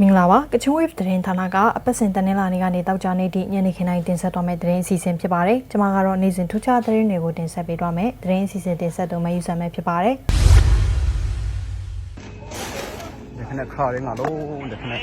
မင်္ဂလာပါကချင် wave သတင်းဌာနကအပတ်စဉ်တနင်္လာနေ့ကနေတောက်ကြနေ့ထိညနေခင်းတိုင်းတင်ဆက်သွားမယ့်သတင်းအစီအစဉ်ဖြစ်ပါတယ်ကျွန်မကတော့နေ့စဉ်ထူးခြားသတင်းတွေကိုတင်ဆက်ပေးသွားမယ်သတင်းအစီအစဉ်တင်ဆက်သူမယူဆမယ်ဖြစ်ပါတယ်ဒီခနဲ့ခါရငါလို့ဒီခနဲ့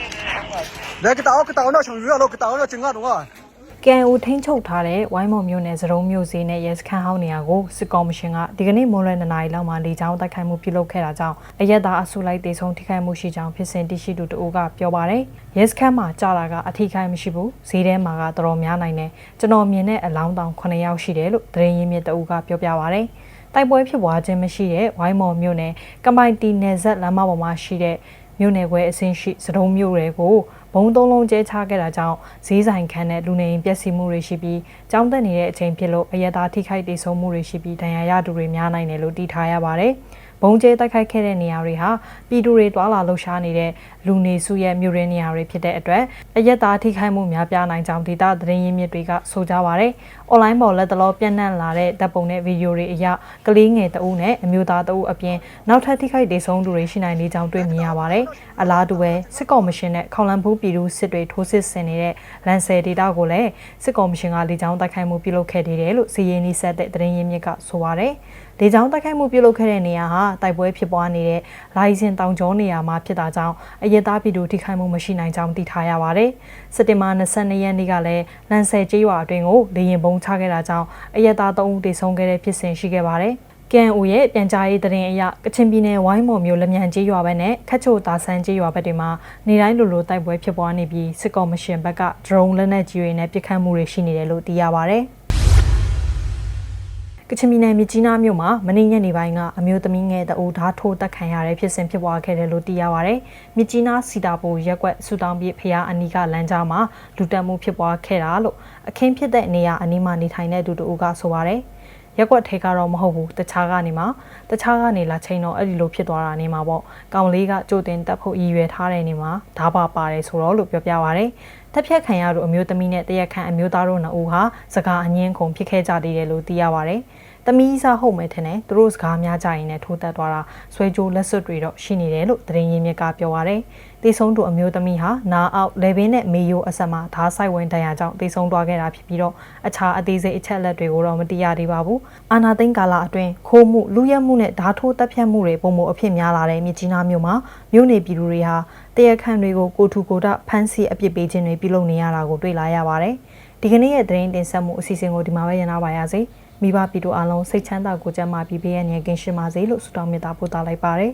လက်ကတောက်ကတောက်တော့ချုံရလို့ကတောက်တော့ကျင်ကတော့ KNU ထိန်းချုပ်ထားတဲ့ဝိုင်းမော်မြို့နယ်စရုံးမြို့စီနဲ့ရဲစခန်းဟောင်းနေရာကိုစစ်ကော်မရှင်ကဒီကနေ့မွန်းလွဲ2နာရီလောက်မှာလေကြောင်းတိုက်ခိုက်မှုပြုလုပ်ခဲ့တာကြောင့်အရက်သားအစုလိုက်တေဆုံးထိခိုက်မှုရှိကြောင်းဖြစ်စဉ်တရှိသူတအိုးကပြောပါတယ်ရဲစခန်းမှာကြာတာကအထိခိုက်မရှိဘူးဈေးထဲမှာကတော်တော်များနိုင်တယ်ကျွန်တော်မြင်တဲ့အလောင်းတောင်9ယောက်ရှိတယ်လို့သတင်းရင်းမြစ်တအိုးကပြောပြပါတယ်တိုက်ပွဲဖြစ်ပွားခြင်းမရှိတဲ့ဝိုင်းမော်မြို့နယ်ကမိုင်တီနယ်ဇက်လမ်းမပေါ်မှာရှိတဲ့မြို့နယ်ခွဲအစင်းရှိစတုံးမြို့တွေကို ဘုံသုံးလုံးကျဲချခဲ့တာကြောင့်ဈေးဆိုင်ခန်းနဲ့လူနေအိမ်ပျက်စီးမှုတွေရှိပြီးကြောင်းတက်နေတဲ့အချိန်ဖြစ်လို့အရက်သားထိခိုက်ဒေဆုံးမှုတွေရှိပြီးဒဏ်ရာရသူတွေများနိုင်တယ်လို့တီးထားရပါတယ်။ ဘုံကျဲတိုက်ခိုက်ခဲ့တဲ့နေရာတွေဟာပြည်သူတွေတွာလာလှုပ်ရှားနေတဲ့လူနေစုရဲ့မြို့ရင်းနေရာတွေဖြစ်တဲ့အတွက်အရက်သားထိခိုက်မှုများပြားနိုင်ကြောင်းဒေတာသတင်းရင်းမြစ်တွေကဆိုကြပါဗျ။ online ပေါ်လက်တလောပြန့်နှံ့လာတဲ့ဓာတ်ပုံနဲ့ဗီဒီယိုတွေအရကလေးငယ်တအုပ်နဲ့အမျိုးသားတအုပ်အပြင်နောက်ထပ်ထိခိုက်ဒေဆုံးသူတွေရှိနိုင်နေကြောင်းတွေ့မြင်ရပါတယ်။အလားတူပဲစစ်ကော်မရှင်နဲ့ခေါလန်ဘူးပြည်သူစစ်တွေထိုးစစ်ဆင်နေတဲ့လန်ဆယ်ဒေတာကိုလည်းစစ်ကော်မရှင်ကလေကြောင်းတိုက်ခိုက်မှုပြုလုပ်ခဲ့သေးတယ်လို့စီရင်နီးဆက်တဲ့သတင်းရင်းမြစ်ကဆိုပါတယ်။လေကြောင်းတိုက်ခိုက်မှုပြုလုပ်ခဲ့တဲ့နေရာဟာတိုက်ပွဲဖြစ်ပွားနေတဲ့လိုင်စင်တောင်ကျောနေရာမှာဖြစ်တာကြောင့်အရက်သားပြည်သူထိခိုက်မှုမရှိနိုင်ကြောင်းသိထားရပါတယ်။စက်တင်ဘာ22ရက်နေ့ကလည်းလန်ဆယ်ကျေးရွာအတွင်းကိုလေရင်ပုံချခဲ့တာကြောင့်အရက်သား3ဦးသေဆုံးခဲ့တဲ့ဖြစ်စဉ်ရှိခဲ့ပါတယ်။ KNU ရဲ့ပြန်ကြားရေးသတင်းအရကချင်ပြည်နယ်ဝိုင်းမော်မြို့လမြန်ကျေးရွာဘက်နဲ့ခက်ချိုတာဆန်းကျေးရွာဘက်တွေမှာနေတိုင်းလိုလိုတိုက်ပွဲဖြစ်ပွားနေပြီးစစ်ကော်မရှင်ဘက်က drone လက်နက်ကြီးတွေနဲ့ပစ်ခတ်မှုတွေရှိနေတယ်လို့သိရပါဗျ။ ကချင်ပြည်နယ်မြကြီးနားမြို့မှာမနေ့ညနေပိုင်းကအမျိုးသမီးငယ်တအူဓာတ်ထိုးတက်ခံရတဲ့ဖြစ်စဉ်ဖြစ်ပွားခဲ့တယ်လို့သိရပါဗျ။မြကြီးနားစီတာပူရက်ကွက်ဆူတောင်းပြဖျားအနီးကလမ်းကြားမှာလူတက်မှုဖြစ်ပွားခဲ့တာလို့အခင်းဖြစ်တဲ့နေရာအနီးမှာနေထိုင်တဲ့သူတို့ကဆိုပါဗျ။ရက်ကွက်ထဲကတော့မဟုတ်ဘူးတခြားကနေမှတခြားကနေလာချိန်တော့အဲ့ဒီလိုဖြစ်သွားတာနေမှာပေါ့ကောင်လေးကကြိုတင်တက်ဖို့ရည်ရွယ်ထားတဲ့နေမှာဓာပါပါတယ်ဆိုတော့လို့ပြောပြပါရယ် တက်ဖြတ်ခံရသူအမျိုးသမီးနဲ့တရက်ခန့်အမျိုးသားတို့နှစ်ဦးဟာစကားအငင်းခုန်ဖြစ်ခဲ့ကြသေးတယ်လို့သိရပါရယ်တမီးစားဟုတ်မယ်ထင်တယ်သူတို့စကားများကြရင်လည်းထိုးတက်သွားတာဆွဲကြိုးလက်စွပ်တွေတော့ရှိနေတယ်လို့သတင်းရင်းမြစ်ကပြောပါရယ်တေဆုံးသူအမျိုးသမီးဟာနာအောက်လေဘင်းနဲ့မေယိုအဆက်မှာဓာတ်ဆိုင်ဝင်တန်ရာကြောင့်တေဆုံးသွားခဲ့တာဖြစ်ပြီးတော့အခြားအသေးစိတ်အချက်အလက်တွေကိုတော့မသိရသေးပါဘူးအာနာသိန်းကာလအတွင်းခိုးမှုလူရဲမှုနဲ့ဓာတ်ထိုးတက်ဖြတ်မှုတွေပုံမအဖြစ်များလာတဲ့မြကြီးနားမြို့မှာမြို့နေပြည်သူတွေဟာ တရခန့်တွေကိုကိုထူကိုတဖမ်းဆီးအပြစ်ပေးခြင်းတွေပြုလုပ်နေရတာကိုတွေ့လာရပါတယ်ဒီကနေ့ရဲ့သတင်းတင်ဆက်မှုအစီအစဉ်ကိုဒီမှာပဲရနာပါရစေမိဘပြည်သူအလုံးစိတ်ချမ်းသာကိုကြမ်းမာပြီးဘေးရန်ရကင်းရှင်းပါစေလို့ဆုတောင်းမေတ္တာပို့သလိုက်ပါတယ်